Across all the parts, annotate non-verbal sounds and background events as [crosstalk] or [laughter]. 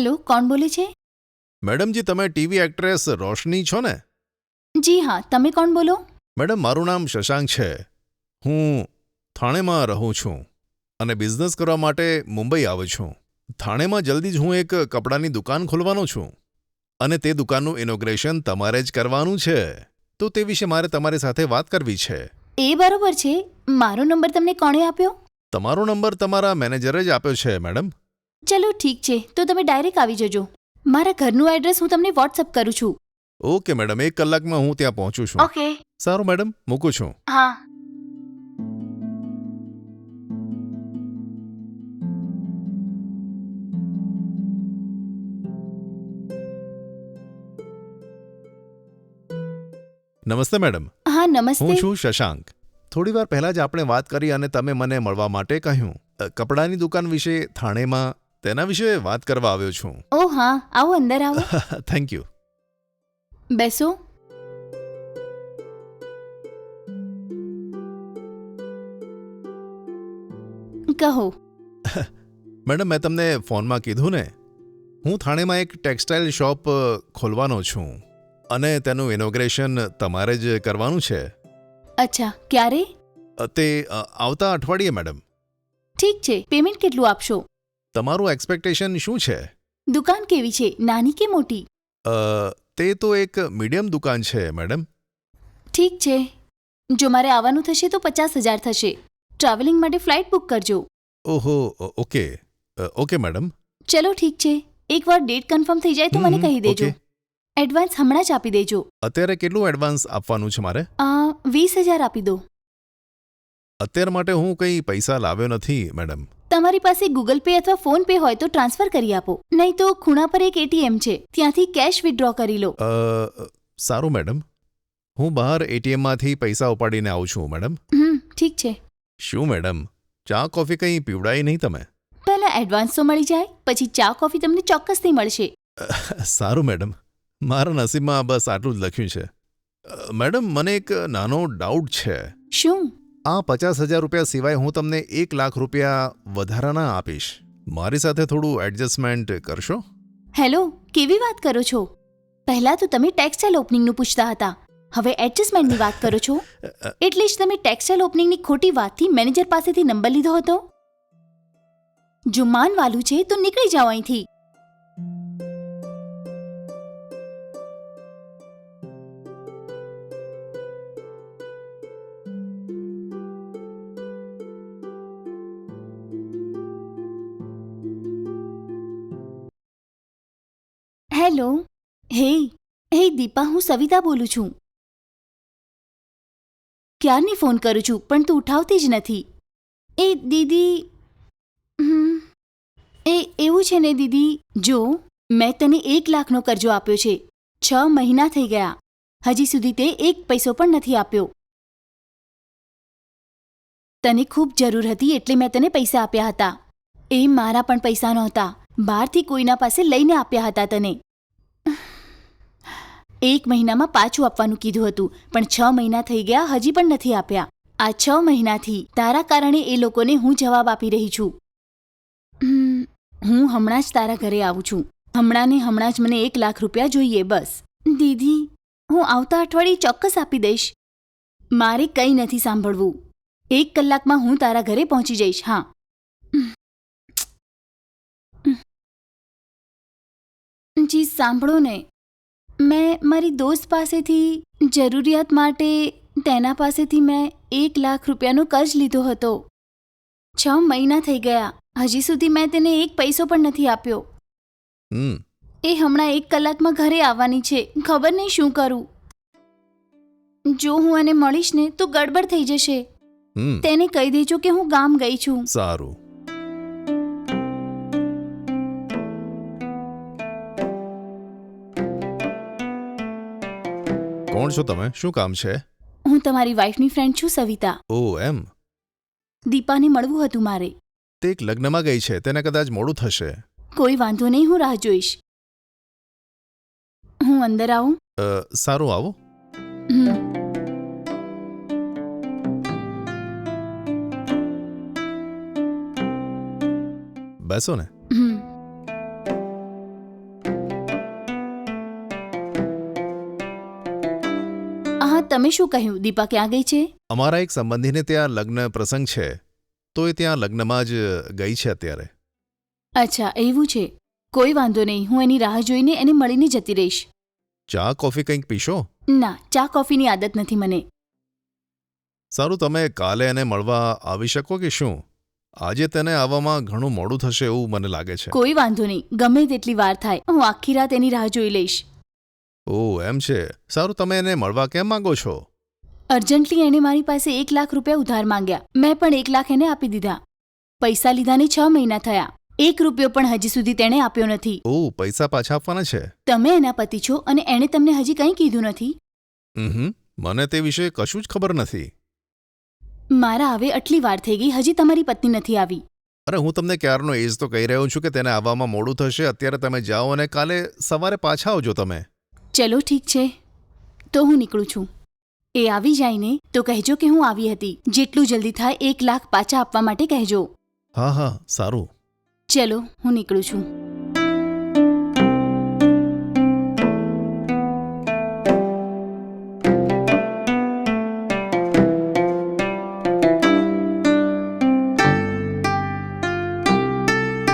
Hello કોણ બોલે છે? મેડમજી તમે ટીવી એક્ટ્રેસ રોશની છો ને? જી હા તમે કોણ બોલો? મેડમ મારું નામ શશાંક છે. હું થાણેમાં રહું છું અને બિઝનેસ કરવા માટે મુંબઈ આવું છું. થાણેમાં જલ્દી જ હું એક કપડાની દુકાન ખોલવાનો છું અને તે દુકાનનું ઇનોગ્રેશન તમારે જ કરવાનું છે. તો તે વિશે મારે તમારી સાથે વાત કરવી છે. એ બરોબર છે. મારો નંબર તમને કોણે આપ્યો? તમારો નંબર તમારા મેનેજરે જ આપ્યો છે મેડમ. ચલો ઠીક છે તો તમે ડાયરેક્ટ આવી જજો. મારા ઘરનું એડ્રેસ હું તમને વોટ્સઅપ કરું છું. ઓકે મેડમ એક કલાકમાં હું ત્યાં પહોંચું છું. ઓકે સારું મેડમ મૂકું છું. હા. નમસ્તે મેડમ હા નમસ્તે. હું છું શશાંક. થોડી વાર પહેલા જ આપણે વાત કરી અને તમે મને મળવા માટે કહ્યું. અ, કપડાની દુકાન વિશે થાણેમાં તેના વિશે વાત કરવા આવ્યો છું. ઓ હા આવો અંદર આવો. [laughs] થેન્ક યુ બેસો. કહો. [laughs] મેડમ મેં તમને ફોનમાં કીધું ને. હું થાણેમાં એક ટેક્સટાઇલ શોપ ખોલવાનો છું. અને તેનું ઇનોગ્રેશન તમારે જ કરવાનું છે. અચ્છા ક્યારે? તે આવતા અઠવાડિયે મેડમ. ઠીક છે પેમેન્ટ કેટલું આપશો? તમારું એક્સપેક્ટેશન શું છે? દુકાન કેવી છે? નાની કે મોટી? અ, તે તો એક મીડિયમ દુકાન છે મેડમ ઠીક છે. જો મારે આવવાનું થશે તો પચાસ હજાર થશે. ટ્રાવેલિંગ માટે ફ્લાઇટ બુક કરજો. ઓહો અ, ઓકે. અ, ઓકે મેડમ ચલો ઠીક છે. એકવાર ડેટ કન્ફર્મ થઈ જાય તો મને હમ, કહી દેજો. ઓકે. એડવાન્સ હમણાં જ આપી દેજો. અત્યારે કેટલું એડવાન્સ આપવાનું છે મારે? આ વીસ હજાર આપી દો. અત્યાર માટે હું કંઈ પૈસા લાવ્યો નથી મેડમ તમારી પાસે ગૂગલ પે અથવા ફોન પે હોય તો ટ્રાન્સફર કરી આપો. નહીં તો ખૂણા પર એક એટીએમ છે. ત્યાંથી કેશ વિથડ્રો કરી લો. અ, સારું મેડમ. હું બહાર એટીએમમાંથી પૈસા ઉપાડીને આવું છું મેડમ. હમ ઠીક છે. શું મેડમ? ચા કોફી કંઈ પીવડાય નહીં તમે? પહેલા એડવાન્સ તો મળી જાય પછી ચા કોફી તમને ચોક્કસથી મળશે. સારું મેડમ. મારા નસીબમાં બસ આટલું જ લખ્યું છે. અ, મેડમ મને એક નાનો ડાઉટ છે. શું? આ પચાસ હજાર રૂપિયા સિવાય હું તમને એક લાખ રૂપિયા વધારાના આપીશ. મારી સાથે થોડું એડજસ્ટમેન્ટ કરશો? હેલો કેવી વાત કરો છો? પહેલા તો તમે ટેક્સટાઇલ ઓપનિંગનું પૂછતા હતા. હવે એડજસ્ટમેન્ટની વાત કરો છો? [laughs] એટલે જ તમે ટેક્સટાઇલ ઓપનિંગની ખોટી વાતથી મેનેજર પાસેથી નંબર લીધો હતો? જો માનવાલું છે તો નીકળી જાઓ અહીંથી. હેલો. હે હે દીપા, હું સવિતા બોલું છું. ક્યારની ફોન કરું છું? પણ તું ઉઠાવતી જ નથી. એ દીદી એ એવું છે ને દીદી? જો, મેં તને એક લાખનો કરજો આપ્યો છે. છ મહિના થઈ ગયા. હજી સુધી તે એક પૈસો પણ નથી આપ્યો. તને ખૂબ જરૂર હતી એટલે મેં તને પૈસા આપ્યા હતા. એ મારા પણ પૈસા નહોતા. બહારથી કોઈના પાસે લઈને આપ્યા હતા તને. એક મહિનામાં પાછું આપવાનું કીધું હતું, પણ છ મહિના થઈ ગયા હજી પણ નથી આપ્યા. આ છ મહિનાથી તારા કારણે એ લોકોને હું જવાબ આપી રહી છું. હું હમણાં જ તારા ઘરે આવું છું. હમણાં ને હમણાં જ મને એક લાખ રૂપિયા જોઈએ, બસ. દીદી, હું આવતા અઠવાડિયે ચોક્કસ આપી દઈશ. મારે કંઈ નથી સાંભળવું. એક કલાકમાં હું તારા ઘરે પહોંચી જઈશ, હા. જી, સાંભળો ને. મેં મારી દોસ્ત પાસેથી જરૂરિયાત માટે તેના પાસેથી મેં એક લાખ રૂપિયાનો કર્જ લીધો હતો. છ મહિના થઈ ગયા. હજી સુધી મેં તેને એક પૈસો પણ નથી આપ્યો. હમ. એ હમણાં એક કલાકમાં ઘરે આવવાની છે. ખબર નહીં શું કરું. જો હું એને મળીશ ને તો ગડબડ થઈ જશે. હમ. તેને કહી દેજો કે હું ગામ ગઈ છું. સારું. કોણ છો તમે? શું કામ છે? હું તમારી વાઈફની ફ્રેન્ડ છું સવિતા. ઓ એમ? દીપાને મળવું હતું મારે. તે એક લગ્નમાં ગઈ છે. તેને કદાચ મોડું થશે. કોઈ વાંધો નહીં હું રાહ જોઈશ. હું અંદર આવું. અ, સારું આવો. હમ. બેસો ને. તમે શું કહ્યું? દીપા ક્યાં ગઈ છે? અમારા એક સંબંધીને ત્યાં લગ્ન પ્રસંગ છે તો એ ત્યાં લગ્નમાં જ ગઈ છે અત્યારે. અચ્છા એવું છે. કોઈ વાંધો નહીં હું એની રાહ જોઈને એને મળીને જતી રહીશ. ચા કોફી કંઈક પીશો? ના ચા કોફીની આદત નથી મને. સારું તમે કાલે એને મળવા આવી શકો કે શું? આજે તેને આવવામાં ઘણું મોડું થશે એવું મને લાગે છે. કોઈ વાંધો નહીં ગમે તેટલી વાર થાય હું આખી રાત એની રાહ જોઈ લઈશ. ઓહ એમ છે. સારું તમે એને મળવા કેમ માંગો છો? અર્જન્ટલી એણે મારી પાસે એક લાખ રૂપિયા ઉધાર માંગ્યા. મેં પણ એક લાખ એને આપી દીધા. પૈસા લીધાને છ મહિના થયા. એક રૂપિયો પણ હજી સુધી તેણે આપ્યો નથી. ઓહ પૈસા પાછા આપવાના છે? તમે એના પતિ છો અને એણે તમને હજી કંઈ કીધું નથી? હમ મને તે વિશે કશું જ ખબર નથી. મારા હવે આટલી વાર થઈ ગઈ હજી તમારી પત્ની નથી આવી. અરે હું તમને ક્યારનો એજ તો કહી રહ્યો છું કે તેને આવવામાં મોડું થશે. અત્યારે તમે જાઓ અને કાલે સવારે પાછા આવજો તમે. ચલો ઠીક છે. તો હું નીકળું છું. એ આવી જાય ને તો કહેજો કે હું આવી હતી. જેટલું જલ્દી થાય એક લાખ પાછા આપવા માટે કહેજો. હા હા સારું. ચલો હું નીકળું છું.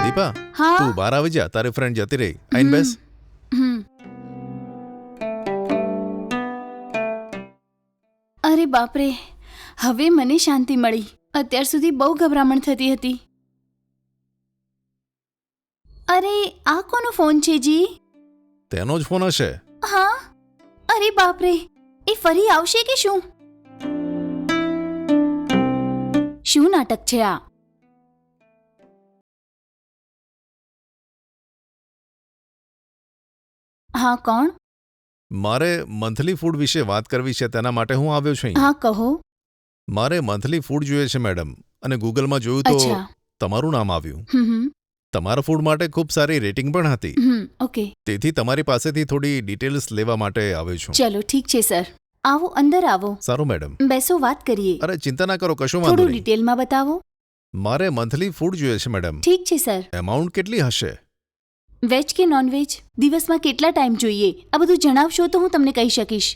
દીપા હા? તું બહાર આવી જા. તારી ફ્રેન્ડ જતી રહી. આઈન બેસ. અરે બાપરે હવે મને શાંતિ મળી. અત્યાર સુધી બહુ ગભરામણ થતી હતી. અરે આ કોનો ફોન છે જી? તેનો જ ફોન હશે. હા? અરે બાપરે એ ફરી આવશે કે શું? શું નાટક છે આ? હા કોણ? મારે મંથલી ફૂડ વિશે વાત કરવી છે તેના માટે હું આવ્યો છું અહીં. હા કહો. મારે મંથલી ફૂડ જોઈએ છે મેડમ. અને ગૂગલમાં જોયું તો અચ્છા. તમારું નામ આવ્યું. હમ હમ. તમારા ફૂડ માટે ખૂબ સારી રેટિંગ પણ હતી. Hmm okay. તેથી તમારી પાસેથી થોડી ડિટેલ્સ લેવા માટે આવ્યો છું. ચલો ઠીક છે સર. આવો અંદર આવો. સારું મેડમ. બેસો વાત કરીએ. અરે ચિંતા ના કરો કશું વાંધો થોડું નહીં. ડિટેલમાં બતાવો. મારે મંથલી ફૂડ જોઈએ છે મેડમ. ઠીક છે સર. એમાઉન્ટ કેટલી હશે? વેજ કે નોનવેજ દિવસમાં કેટલા ટાઈમ જોઈએ? આ બધું જણાવશો તો હું તમને કહી શકીશ.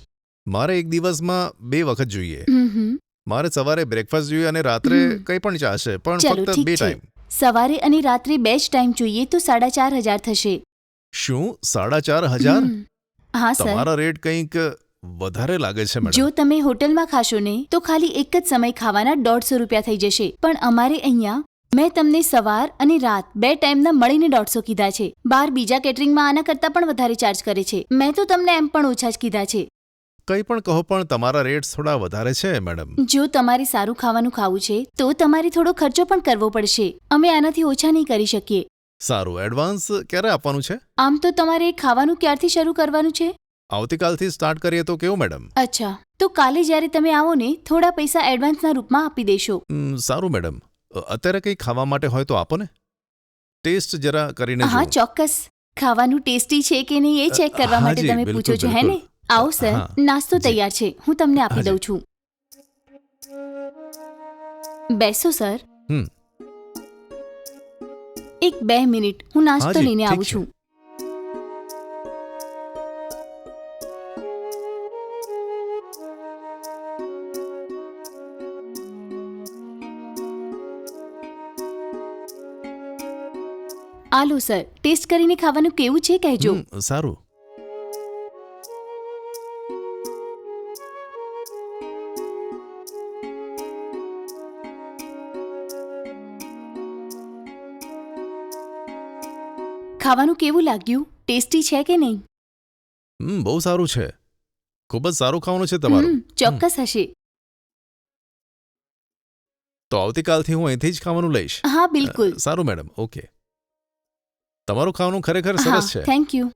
મારે એક દિવસમાં બે વખત જોઈએ. હમ હમ મારે સવારે બ્રેકફાસ્ટ જોઈએ અને રાત્રે હમ. કંઈ પણ ચાલશે પણ ચલો ફક્ત ઠીક બે છે. ટાઈમ સવારે અને રાત્રે બે જ ટાઈમ જોઈએ તો સાડા ચાર હજાર થશે. શું? સાડા ચાર હજાર? હમ. હા સર. તમારા રેટ કંઈક વધારે લાગે છે જો મેડમ તમે હોટલમાં ખાશો ને તો ખાલી એક જ સમય ખાવાના દોઢસો રૂપિયા થઈ જશે. પણ અમારે અહીંયા મેં તમને સવાર અને રાત બે ટાઈમના મળીને દોઢસો કીધા છે. બાર બીજા કેટરિંગમાં આના કરતાં પણ વધારે ચાર્જ કરે છે. મેં તો તમને એમ પણ ઓછા જ કીધા છે. કંઈ પણ કહો પણ તમારા રેટ્સ થોડા વધારે છે મેડમ જો તમારે સારું ખાવાનું ખાવું છે તો તમારે થોડો ખર્ચો પણ કરવો પડશે. અમે આનાથી ઓછા નહીં કરી શકીએ. સારું એડવાન્સ ક્યારે આપવાનું છે? આમ તો તમારે ખાવાનું ક્યારથી શરૂ કરવાનું છે? આવતીકાલથી સ્ટાર્ટ કરીએ તો કેવું મેડમ અચ્છા તો કાલે જ્યારે તમે આવો ને થોડા પૈસા એડવાન્સના રૂપમાં આપી દેશો. સારું મેડમ અત્યારે કંઈ ખાવા માટે હોય તો આપો ને. ટેસ્ટ જરા કરીને હા ચોક્કસ. ખાવાનું ટેસ્ટી છે કે નહીં એ ચેક કરવા માટે તમે પૂછો છો હે ને? આવો સર. નાસ્તો તૈયાર છે. હું તમને આપી દઉં છું. બેસો સર. એક બે મિનિટ. હું નાસ્તો લઈને આવું છે. આલો સર. ટેસ્ટ કરીને ખાવાનું કેવું છે કહેજો. હમ, સારું. ખાવાનું કેવું લાગ્યું? ટેસ્ટી છે કે નહીં? હમ, બહુ સારું છે. ખૂબ જ સારું ખાવાનું છે તમારું. હમ, ચોક્કસ હશે. તો આવતીકાલથી હું અહીંથી જ ખાવાનું લઈશ. હા બિલકુલ. સારું મેડમ. ઓકે. તમારું ખાવાનું ખરેખર સરસ છે. થેન્ક યુ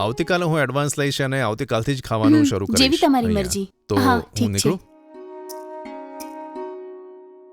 આવતીકાલે હું એડવાન્સ લઈશ અને આવતીકાલથી જ ખાવાનું શરૂ કરીશ જેવી તમારી મરજી. તો હા નીકળું?